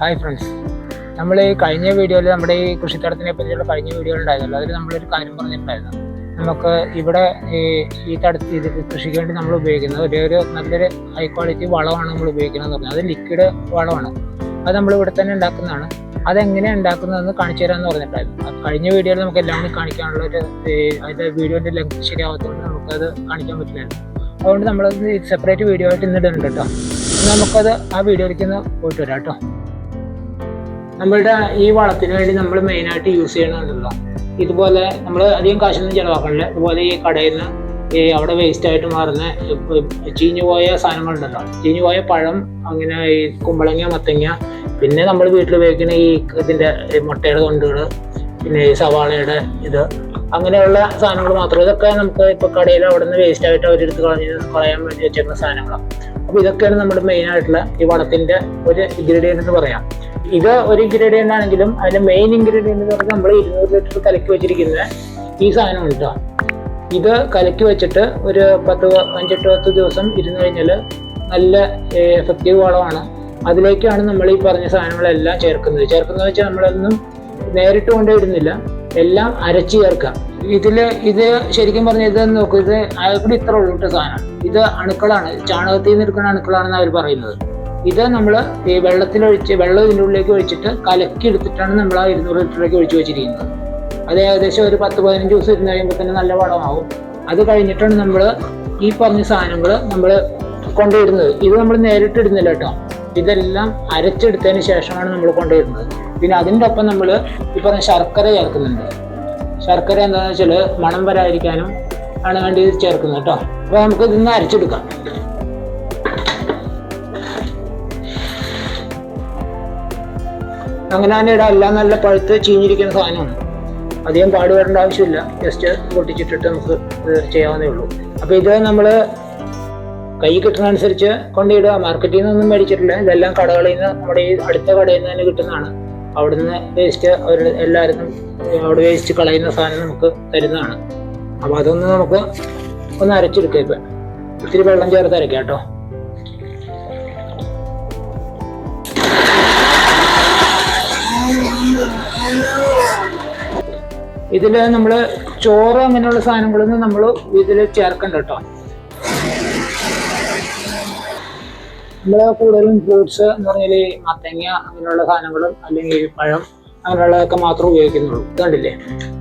Hi friends നമ്മൾ കഴിഞ്ഞ വീഡിയോയിൽ നമ്മുടെ ഈ കൃഷിത്തടത്തിനെ പറ്റിയുള്ള കഴിഞ്ഞ വീഡിയോ ഉണ്ടായിരുന്നല്ലോ അതിൽ നമ്മളൊരു കാര്യം പറഞ്ഞിട്ടുണ്ടായിരുന്നു. നമുക്ക് ഇവിടെ ഈ ഈ തടത്ത് ഇത് കൃഷിക്ക് വേണ്ടി നമ്മൾ ഉപയോഗിക്കുന്നത് ഒരേ ഒരു നല്ലൊരു ഹൈ ക്വാളിറ്റി വളമാണ് നമ്മൾ ഉപയോഗിക്കുന്നത് പറഞ്ഞാൽ അത് ലിക്വിഡ് വളമാണ്. അത് നമ്മൾ ഇവിടെ തന്നെ ഉണ്ടാക്കുന്നതാണ്. അതെങ്ങനെയാണ് ഉണ്ടാക്കുന്നതെന്ന് കാണിച്ചു തരാമെന്ന് പറഞ്ഞിട്ടുണ്ടായിരുന്നു. കഴിഞ്ഞ വീഡിയോയിൽ നമുക്ക് എല്ലാം കൂടി കാണിക്കാനുള്ള ഒരു അതിന്റെ വീഡിയോന്റെ ലെങ്ത് ശരിയാവാത്തതുകൊണ്ട് നമുക്കത് കാണിക്കാൻ പറ്റില്ലായിരുന്നു. അതുകൊണ്ട് നമ്മളത് സെപ്പറേറ്റ് വീഡിയോ ആയിട്ട് ഇന്ന് ഇടുന്നുണ്ട് കേട്ടോ. നമുക്കത് ആ വീഡിയോയിലേക്ക് ഒന്ന് പോയിട്ട് വരാം കേട്ടോ. നമ്മളുടെ ഈ വളത്തിന് വേണ്ടി നമ്മൾ മെയിനായിട്ട് യൂസ് ചെയ്യണമെന്നുള്ള ഇതുപോലെ നമ്മൾ അധികം കാശൊന്നും ചിലവാക്കണില്ല. ഇതുപോലെ ഈ കടയിൽ നിന്ന് ഈ അവിടെ വേസ്റ്റ് ആയിട്ട് മാറുന്ന ചീഞ്ഞു പോയ സാധനങ്ങളുണ്ടല്ലോ. ചീഞ്ഞു പോയ പഴം അങ്ങനെ ഈ കുമ്പളങ്ങ മത്തങ്ങ പിന്നെ നമ്മൾ വീട്ടിൽ ഉപയോഗിക്കുന്ന ഈ ഇതിന്റെ മുട്ടയുടെ തൊണ്ടുകൾ പിന്നെ ഈ സവാളയുടെ ഇത് അങ്ങനെയുള്ള സാധനങ്ങൾ മാത്രം. ഇതൊക്കെ നമുക്ക് ഇപ്പോൾ കടയിൽ അവിടെ നിന്ന് വേസ്റ്റ് ആയിട്ട് അവരെടുത്ത് കളഞ്ഞ് കളയാൻ വേണ്ടി വെച്ചേക്കുന്ന സാധനങ്ങളാണ് അപ്പോൾ ഇതൊക്കെയാണ് നമ്മുടെ മെയിനായിട്ടുള്ള ഈ വളത്തിന്റെ ഒരു ഇൻഗ്രീഡിയന്റ് എന്ന് പറയാം. ഇത് ഒരു ഇൻഗ്രീഡിയന്റ് ആണെങ്കിലും അതിന്റെ മെയിൻ ഇൻഗ്രീഡിയന്റ് എന്ന് പറഞ്ഞാൽ നമ്മൾ ഇരുന്നൂറ് ലിറ്റർ കലക്കി വെച്ചിരിക്കുന്ന ഈ സാധനം കിട്ടുക ഇത് കലക്കി വെച്ചിട്ട് ഒരു പത്ത് അഞ്ചെട്ട് പത്ത് ദിവസം ഇരുന്ന് കഴിഞ്ഞാൽ നല്ല എഫക്റ്റീവ് വളമാണ്. അതിലേക്കാണ് നമ്മൾ ഈ പറഞ്ഞ സാധനങ്ങളെല്ലാം ചേർക്കുന്നത്. ചേർക്കുന്നത് വെച്ചാൽ നമ്മളൊന്നും നേരിട്ട് കൊണ്ടേ ഇടുന്നില്ല എല്ലാം അരച്ച് ചേർക്കാം. ഇതിൽ ഇത് ശരിക്കും പറഞ്ഞ ഇത് നോക്കൂ ഇത് അയാൾക്കൂടി ഇത്ര ഉള്ളിട്ട് സാധനം. ഇത് അണുക്കളാണ്. ചാണകത്തിൽ നിന്ന് എടുക്കുന്ന അണുക്കളാണെന്ന് അവർ പറയുന്നത്. ഇത് നമ്മൾ ഈ വെള്ളത്തിലൊഴിച്ച് വെള്ളം ഇതിന്റെ ഉള്ളിലേക്ക് ഒഴിച്ചിട്ട് കലക്കി എടുത്തിട്ടാണ് നമ്മൾ ആ ഇരുന്നൂറ് ലിറ്ററിലേക്ക് ഒഴിച്ചു വെച്ചിരിക്കുന്നത്. അത് ഏകദേശം ഒരു പത്ത് പതിനഞ്ച് ദിവസം ഇരുന്ന് കഴിയുമ്പോൾ തന്നെ നല്ല വളമാവും. അത് കഴിഞ്ഞിട്ടാണ് നമ്മൾ ഈ പറഞ്ഞ സാധനങ്ങൾ നമ്മൾ കൊണ്ടുവരുന്നത്. ഇത് നമ്മൾ നേരിട്ട് ഇടുന്നില്ല കേട്ടോ. ഇതെല്ലാം അരച്ചെടുത്തതിന് ശേഷമാണ് നമ്മൾ കൊണ്ടുവരുന്നത്. പിന്നെ അതിന്റെ ഒപ്പം നമ്മൾ ഈ പറഞ്ഞ ശർക്കര ചേർക്കുന്നുണ്ട്. ശർക്കര എന്താണെന്ന് വെച്ചാൽ മണം വരാതിരിക്കാനും ആണ് വേണ്ടി ഇത് ചേർക്കുന്നത് കേട്ടോ. അപ്പോൾ നമുക്ക് ഇതിന്ന് അരച്ചെടുക്കാം. അങ്ങനെ തന്നെ ഇടാം എല്ലാം നല്ല പഴുത്ത് ചീഞ്ഞിരിക്കുന്ന സാധനമാണ് അധികം പാടുപെടേണ്ട ആവശ്യമില്ല. ജസ്റ്റ് പൊട്ടിച്ചിട്ടിട്ട് നമുക്ക് ചെയ്യാവുന്നേ ഉള്ളൂ. അപ്പോൾ ഇത് നമ്മൾ കൈ കിട്ടുന്നതനുസരിച്ച് കൊണ്ടിടുക മാർക്കറ്റിൽ നിന്നൊന്നും മേടിച്ചിട്ടില്ല. ഇതെല്ലാം കടകളിൽ നിന്ന് നമ്മുടെ ഈ അടുത്ത കടയിൽ നിന്ന് തന്നെ കിട്ടുന്നതാണ്. അവിടുന്ന് വേസ്റ്റ് അവർ എല്ലാവർക്കും അവിടെ വേസ്റ്റ് കളയുന്ന സാധനം നമുക്ക് തരുന്നതാണ്. അപ്പോൾ അതൊന്ന് നമുക്ക് ഒന്ന് അരച്ചെടുക്കാം ഇപ്പം. ഇത്തിരി വെള്ളം ചേർത്ത് അരക്കാം കേട്ടോ. ഇതിൽ നമ്മൾ ചോറ് അങ്ങനെയുള്ള സാധനങ്ങളൊന്നും നമ്മൾ ഇതിൽ ചേർക്കണ്ട കേട്ടോ നമ്മൾ കൂടുതലും ഫ്രൂട്ട്സ് എന്ന് പറഞ്ഞാൽ മത്തങ്ങ അങ്ങനെയുള്ള സാധനങ്ങളും അല്ലെങ്കിൽ പഴം അങ്ങനെയുള്ളതൊക്കെ മാത്രം ഉപയോഗിക്കുന്നുള്ളൂ. കണ്ടില്ലേ?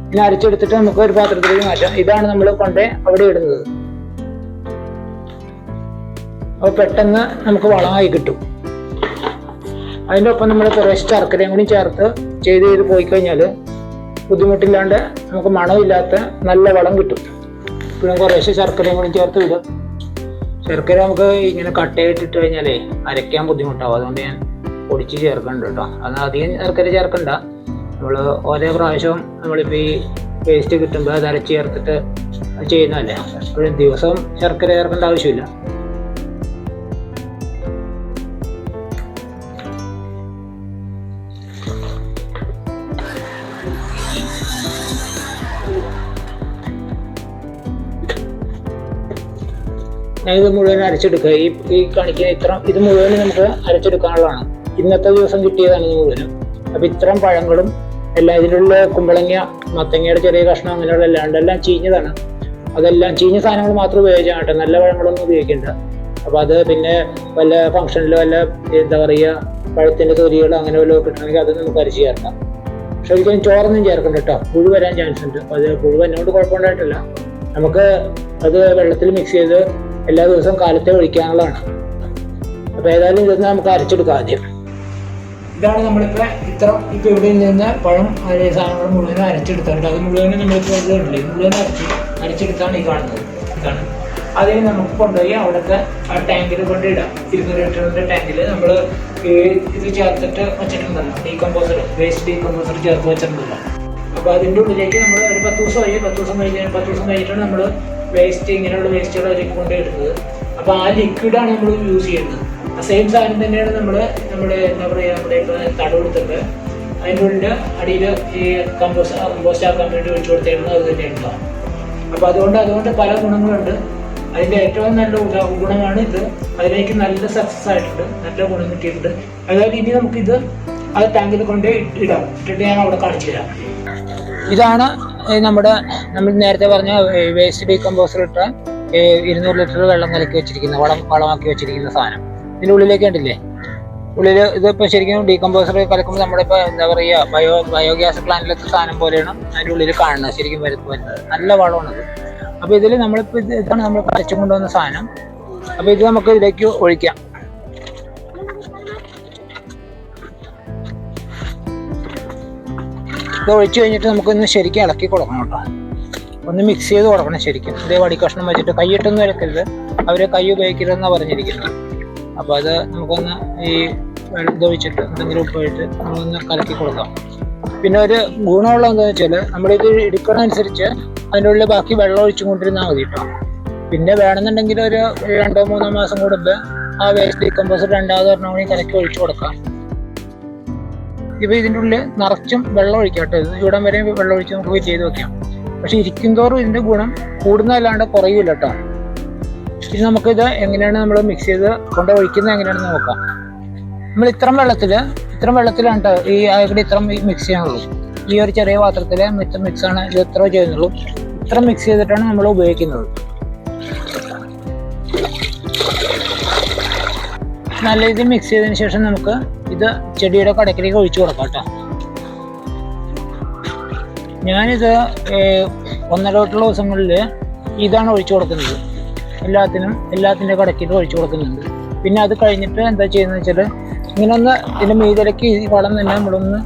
പിന്നെ അരച്ചെടുത്തിട്ട് നമുക്ക് ഒരു പാത്രത്തിലേക്ക് മാറ്റാം. ഇതാണ് നമ്മൾ കൊണ്ടേ അവിടെ ഇടുന്നത്. അപ്പോൾ പെട്ടെന്ന് നമുക്ക് വളമായി കിട്ടും. അതിന്റെ ഒപ്പം നമ്മൾ കുറേശ്ശെ ശർക്കരയും കൂടി ചേർത്ത് ചെയ്ത് ചെയ്ത് പോയി കഴിഞ്ഞാൽ ബുദ്ധിമുട്ടില്ലാണ്ട് നമുക്ക് മണമില്ലാത്ത നല്ല വളം കിട്ടും. പിന്നെ കുറേശ്ശെ ശർക്കരയും കൂടി ചേർത്ത് വിടും ശർക്കര നമുക്ക് ഇങ്ങനെ കട്ടയായിട്ടിട്ട് കഴിഞ്ഞാലേ അരയ്ക്കാൻ ബുദ്ധിമുട്ടാവും. അതുകൊണ്ട് ഞാൻ പൊടിച്ച് ചേർക്കുന്നുണ്ട് കേട്ടോ. അത് അധികം ശർക്കര ചേർക്കണ്ട. നമ്മൾ ഓരോ പ്രാവശ്യവും നമ്മളിപ്പോൾ ഈ വേസ്റ്റ് കിട്ടുമ്പോൾ അത് അരച്ച് ചേർത്തിട്ട് ചെയ്യുന്നതല്ലേ? എപ്പോഴും ദിവസവും ശർക്കര ചേർക്കേണ്ട ആവശ്യമില്ല. ഇത് മുഴുവൻ അരച്ചെടുക്കുക. ഈ ഈ കാണിക്കുന്ന ഇത്ര ഇത് മുഴുവൻ നമുക്ക് അരച്ചെടുക്കാനുള്ളതാണ്. ഇന്നത്തെ ദിവസം കിട്ടിയതാണ് ഇത് മുഴുവനും. അപ്പൊ ഇത്രയും പഴങ്ങളും എല്ലാം ഇതിലുള്ള കുമ്പളങ്ങ മത്തങ്ങയുടെ ചെറിയ കഷ്ണം അങ്ങനെയുള്ള എല്ലാം എല്ലാം ചീഞ്ഞതാണ്. അതെല്ലാം ചീഞ്ഞ സാധനങ്ങൾ മാത്രം ഉപയോഗിച്ചാൽ കേട്ടോ. നല്ല പഴങ്ങളൊന്നും ഉപയോഗിക്കണ്ട. അപ്പൊ അത് പിന്നെ വല്ല ഫംഗ്ഷനിലോ വല്ല എന്താ പറയുക പഴത്തിന്റെ തൊലികളോ അങ്ങനെ വല്ലതും കിട്ടണമെങ്കിൽ അത് നമുക്ക് അരച്ച് ചേർക്കാം. പക്ഷെ ഒരിക്കലും ചോറൊന്നും ചേർക്കണ്ട കേട്ടോ. പുഴു വരാൻ ചാൻസ് ഉണ്ട്. അത് പുഴു എന്നോട് കുഴപ്പമുണ്ടായിട്ടില്ല. നമുക്ക് അത് വെള്ളത്തിൽ മിക്സ് ചെയ്ത് എല്ലാ ദിവസവും കാലത്തെ ഒഴിക്കാനുള്ളതാണ് അപ്പൊ ഏതായാലും ഇതൊന്ന് നമുക്ക് അരച്ചെടുക്കാം ആദ്യം. ഇതാണ് നമ്മളിപ്പോ ഇത്ര ഇപ്പൊ ഇവിടെ നിന്ന് പഴം അതേ സാധനങ്ങൾ മുഴുവനും അരച്ചെടുത്തിട്ടുണ്ട്. അത് മുഴുവനും നമ്മളിപ്പോ ഇത് കണ്ടില്ലേ ഇത് മുഴുവൻ അരച്ച് അരച്ചെടുത്താണ് ഈ കാണുന്നത്. ഇതാണ്. അതിന് നമുക്ക് കൊണ്ടുപോയി അവിടുത്തെ ആ ടാങ്കിൽ കൊണ്ടിടാം ഇരുന്നൂറ് ലിറ്ററിന്റെ ടാങ്കിൽ നമ്മൾ ഇത് ചേർത്തിട്ട് വെച്ചിട്ടുണ്ടല്ലോ. ഡീകമ്പോസർ വേസ്റ്റ് ഡീകമ്പോസർ ചേർത്ത് വെച്ചിട്ടുണ്ടല്ലോ. അപ്പൊ അതിന്റെ ഉള്ളിലേക്ക് നമ്മൾ ഒരു പത്ത് ദിവസം കഴിഞ്ഞ് പത്ത് ദിവസം കഴിഞ്ഞ് പത്ത് ദിവസം കഴിഞ്ഞിട്ടാണ് നമ്മൾ വേസ്റ്റ് ഇങ്ങനെയുള്ള വേസ്റ്റുകൾ അതിലേക്ക് കൊണ്ടുവരുന്നത്. അപ്പോൾ ആ ലിക്വിഡാണ് നമ്മൾ യൂസ് ചെയ്യുന്നത്. ആ സെയിം സാധനം തന്നെയാണ് നമ്മൾ നമ്മുടെ എന്താ പറയുക നമ്മുടെ ഇപ്പൊ തടവെടുത്തിട്ട് അതിന്റെ ഉള്ളിൽ അടിയിൽ ഈ കമ്പോസ്റ്റ് കമ്പോസ്റ്റ് ആക്കാൻ വേണ്ടി ഒഴിച്ചു കൊടുത്തേക്കുന്നത് അത് തന്നെയാണ് അപ്പോൾ അതുകൊണ്ട് അതുകൊണ്ട് പല ഗുണങ്ങളുണ്ട്. അതിന്റെ ഏറ്റവും നല്ല ഗുണമാണ് ഇത്. അതിലേക്ക് നല്ല സക്സസ് ആയിട്ടുണ്ട് നല്ല ഗുണം കിട്ടിയിട്ടുണ്ട്. അതായത് ഇനി നമുക്കിത് അത് ടാങ്കിൽ കൊണ്ട് ഇടാം. ഇട്ടിട്ട് ഞാൻ അവിടെ കാണിച്ചു തരാം ഇതാണ് നമ്മുടെ നമ്മൾ നേരത്തെ പറഞ്ഞ വേസ്റ്റ് ഡീകമ്പോസർ ഇട്ട ഇരുന്നൂറ് ലിറ്റർ വെള്ളം കലക്കി വെച്ചിരിക്കുന്ന വളം വളമാക്കി വെച്ചിരിക്കുന്ന സാധനം. ഇതിന്റെ ഉള്ളിലേക്ക് ഉണ്ടല്ലേ ഉള്ളിൽ ഇതിപ്പോൾ ശരിക്കും ഡീകമ്പോസർ കലക്കുമ്പോൾ നമ്മുടെ ഇപ്പോൾ എന്താ പറയുക ബയോ ബയോഗ്യാസ് പ്ലാന്റിലത്തെ സാധനം പോലെയാണ് അതിന്റെ ഉള്ളിൽ കാണുന്നത് ശരിക്കും വരുന്നത് വരുന്നത്. നല്ല വളമാണത്. അപ്പോൾ ഇതിൽ നമ്മളിപ്പോൾ ഇത് ഇതാണ് നമ്മൾ കളിച്ചു കൊണ്ടുവന്ന സാധനം. അപ്പോൾ ഇത് നമുക്ക് ഇതിലേക്ക് ഒഴിക്കാം. ഇത് ഒഴിച്ചു കഴിഞ്ഞിട്ട് നമുക്കൊന്ന് ശരിക്കും ഇളക്കി കൊടുക്കണം കേട്ടോ. ഒന്ന് മിക്സ് ചെയ്ത് കൊടുക്കണം ശരിക്കും. ഇതേ വടി കഷ്ണം വെച്ചിട്ട് കൈയിട്ടൊന്നും ഇളക്കരുത് അവർ കൈ ഉപയോഗിക്കരുതെന്നാണ് പറഞ്ഞിരിക്കുന്നത്. അപ്പോൾ അത് നമുക്കൊന്ന് ഈ ഇത് ഒഴിച്ചിട്ട് എന്തെങ്കിലും ഉപ്പിട്ട് നമ്മളൊന്ന് കലക്കി കൊടുക്കാം. പിന്നെ ഒരു ഗുണമുള്ള എന്താണെന്ന് വെച്ചാൽ നമ്മളിത് എടുക്കണമനുസരിച്ച് അതിന്റെ ഉള്ളിൽ ബാക്കി വെള്ളം ഒഴിച്ചു കൊണ്ടിരുന്നാൽ മതി കേട്ടോ. പിന്നെ വേണമെന്നുണ്ടെങ്കിൽ ഒരു രണ്ടോ മൂന്നോ മാസം കൂടുമ്പോൾ ആ വേസ്റ്റ് ഡീകമ്പോസർ രണ്ടാമത് ഒരെണ്ണം കൂടി കലക്കി ഒഴിച്ചു കൊടുക്കാം. ഇപ്പൊ ഇതിന്റെ ഉള്ളിൽ നിറച്ചും വെള്ളം ഒഴിക്കാം കേട്ടോ. ഇത് ഇവിടം വരെ വെള്ളം ഒഴിച്ച് നമുക്ക് ചെയ്ത് വെക്കാം. പക്ഷെ ഇരിക്കും തോറും ഇതിന്റെ ഗുണം കൂടുന്നതല്ലാണ്ട് കുറയൂല കേട്ടോ. ഇത് നമുക്കിത് എങ്ങനെയാണ് നമ്മൾ മിക്സ് ചെയ്ത് കൊണ്ട് ഒഴിക്കുന്നത് എങ്ങനെയാണെന്ന് നോക്കാം. നമ്മൾ ഇത്രയും വെള്ളത്തിൽ ഇത്രയും വെള്ളത്തിലാണ് കേട്ടോ ഈ ആകെ ഇത്രയും മിക്സ് ചെയ്യാനുള്ളൂ. ഈ ഒരു ചെറിയ പാത്രത്തിൽ മിക്സ് മിക്സ് ആണ് ഇത് ഇത്ര ചെയ്യുന്നുള്ളൂ. ഇത്ര മിക്സ് ചെയ്തിട്ടാണ് നമ്മൾ ഉപയോഗിക്കുന്നത്. നല്ല രീതിയിൽ മിക്സ് ചെയ്തതിന് ശേഷം നമുക്ക് ഇത് ചെടിയുടെ കടക്കിലേക്ക് ഒഴിച്ചു കൊടുക്കാം കേട്ടോ. ഞാനിത് ഒന്നര തൊട്ടുള്ള ദിവസങ്ങളിൽ ഇതാണ് ഒഴിച്ചു കൊടുക്കുന്നത്. എല്ലാത്തിനും എല്ലാത്തിന്റെ കടക്കിലും ഒഴിച്ചു കൊടുക്കുന്നുണ്ട്. പിന്നെ അത് കഴിഞ്ഞിട്ട് എന്താ ചെയ്യുന്നത് വെച്ചാൽ ഇങ്ങനെ ഒന്ന് ഇതിന്റെ മീതിലേക്ക് ഈ വളം തന്നെ നമ്മളൊന്ന്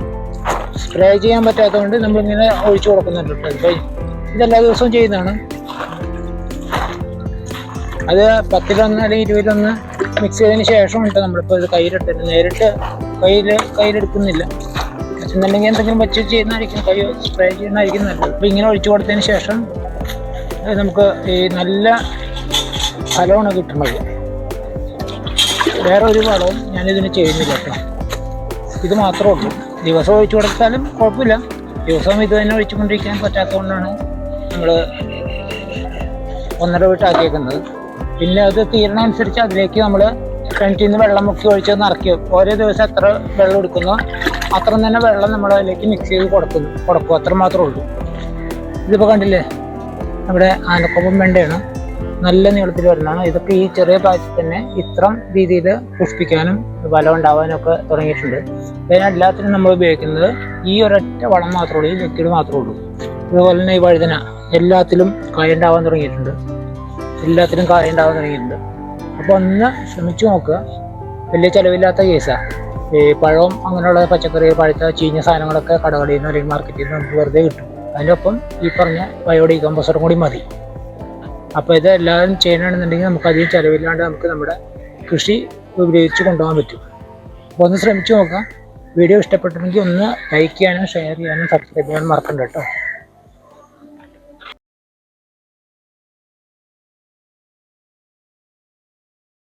സ്പ്രേ ചെയ്യാൻ പറ്റാത്തതുകൊണ്ട് നമ്മളിങ്ങനെ ഒഴിച്ചു കൊടുക്കുന്നുണ്ട് കേട്ടോ. ഇത് ഇതെല്ലാ ദിവസവും ചെയ്യുന്നതാണ്. അത് പത്തിലൊന്ന് അല്ലെങ്കിൽ ഇരുപതിലൊന്ന് മിക്സ് ചെയ്തതിന് ശേഷം ഉണ്ട് നമ്മളിപ്പോൾ ഇത് കയ്യിലിട്ടിട്ട് നേരിട്ട് കയ്യിൽ കയ്യിലെടുക്കുന്നില്ല. എന്നുണ്ടെങ്കിൽ എന്തെങ്കിലും വെച്ച് ചെയ്യുന്നതായിരിക്കും. കൈ സ്പ്രേ ചെയ്യുന്നതായിരിക്കും നല്ലത്. അപ്പോൾ ഇങ്ങനെ ഒഴിച്ചു കൊടുത്തതിന് ശേഷം നമുക്ക് ഈ നല്ല ഫലമാണ് കിട്ടുന്നത്. വേറെ ഒരു വളവും ഞാനിതിന് ചെയ്യുന്നില്ല കേട്ടോ. ഇത് മാത്രമേ ഉള്ളൂ. ദിവസം ഒഴിച്ചു കൊടുത്താലും കുഴപ്പമില്ല. ദിവസവും ഇത് തന്നെ ഒഴിച്ചുകൊണ്ടിരിക്കാൻ പറ്റാത്തതുകൊണ്ടാണ് നമ്മൾ ഒന്നര വീട്ടാക്കിയേക്കുന്നത് പിന്നെ അത് തീരണമനുസരിച്ച് അതിലേക്ക് നമ്മൾ കിണറ്റിൽ നിന്ന് വെള്ളം മുക്കി ഒഴിച്ച് നിറക്കി ഓരോ ദിവസം എത്ര വെള്ളം എടുക്കുന്നോ അത്രയും തന്നെ വെള്ളം നമ്മൾ അതിലേക്ക് മിക്സ് ചെയ്ത് കൊടുക്കുന്നു. കൊടുക്കും. അത്ര മാത്രമേ ഉള്ളൂ. ഇതിപ്പോൾ കണ്ടില്ലേ? നമ്മുടെ ആനക്കൊമ്പം വെണ്ടയാണ്. നല്ല നീളത്തിൽ വരുന്നതാണ് ഇതൊക്കെ ഈ ചെറിയ പ്രായത്തിൽ തന്നെ ഇത്രം രീതിയിൽ പുഷ്പിക്കാനും ഫലം ഉണ്ടാവാനും ഒക്കെ തുടങ്ങിയിട്ടുണ്ട്. ഇതിനെല്ലാത്തിനും നമ്മൾ ഉപയോഗിക്കുന്നത് ഈ ഒരൊറ്റ വളം മാത്രമേ ഉള്ളൂ. ഈ ലിക്വിഡ് മാത്രമേ ഉള്ളൂ. അതുപോലെ തന്നെ ഈ വഴുതന എല്ലാത്തിലും കായ ഉണ്ടാവാൻ തുടങ്ങിയിട്ടുണ്ട്. എല്ലാത്തിലും കായ ഉണ്ടാവാൻ തുടങ്ങിയിട്ടുണ്ട്. അപ്പോൾ ഒന്ന് ശ്രമിച്ചു നോക്കുക. വലിയ ചിലവില്ലാത്ത കേസാണ് ഈ പഴവും അങ്ങനെയുള്ള പച്ചക്കറി പഴുത്ത ചീഞ്ഞ സാധനങ്ങളൊക്കെ കടകളിൽ നിന്ന് അല്ലെങ്കിൽ മാർക്കറ്റിൽ നിന്ന് നമുക്ക് വെറുതെ കിട്ടും. അതിന്റെ ഒപ്പം ഈ പറഞ്ഞ ബയോഡി കമ്പോസറും കൂടി മതി. അപ്പോൾ ഇത് എല്ലാവരും ചെയ്യണമെന്നുണ്ടെങ്കിൽ നമുക്ക് അധികം ചിലവില്ലാണ്ട് നമുക്ക് നമ്മുടെ കൃഷി ഉപയോഗിച്ച് കൊണ്ടുപോകാൻ പറ്റും. അപ്പോൾ ഒന്ന് ശ്രമിച്ചു നോക്കാം വീഡിയോ ഇഷ്ടപ്പെട്ടിട്ടുണ്ടെങ്കിൽ ഒന്ന് ലൈക്ക് ചെയ്യാനും ഷെയർ ചെയ്യാനും സബ്സ്ക്രൈബ് ചെയ്യാനും മറക്കണ്ട കേട്ടോ.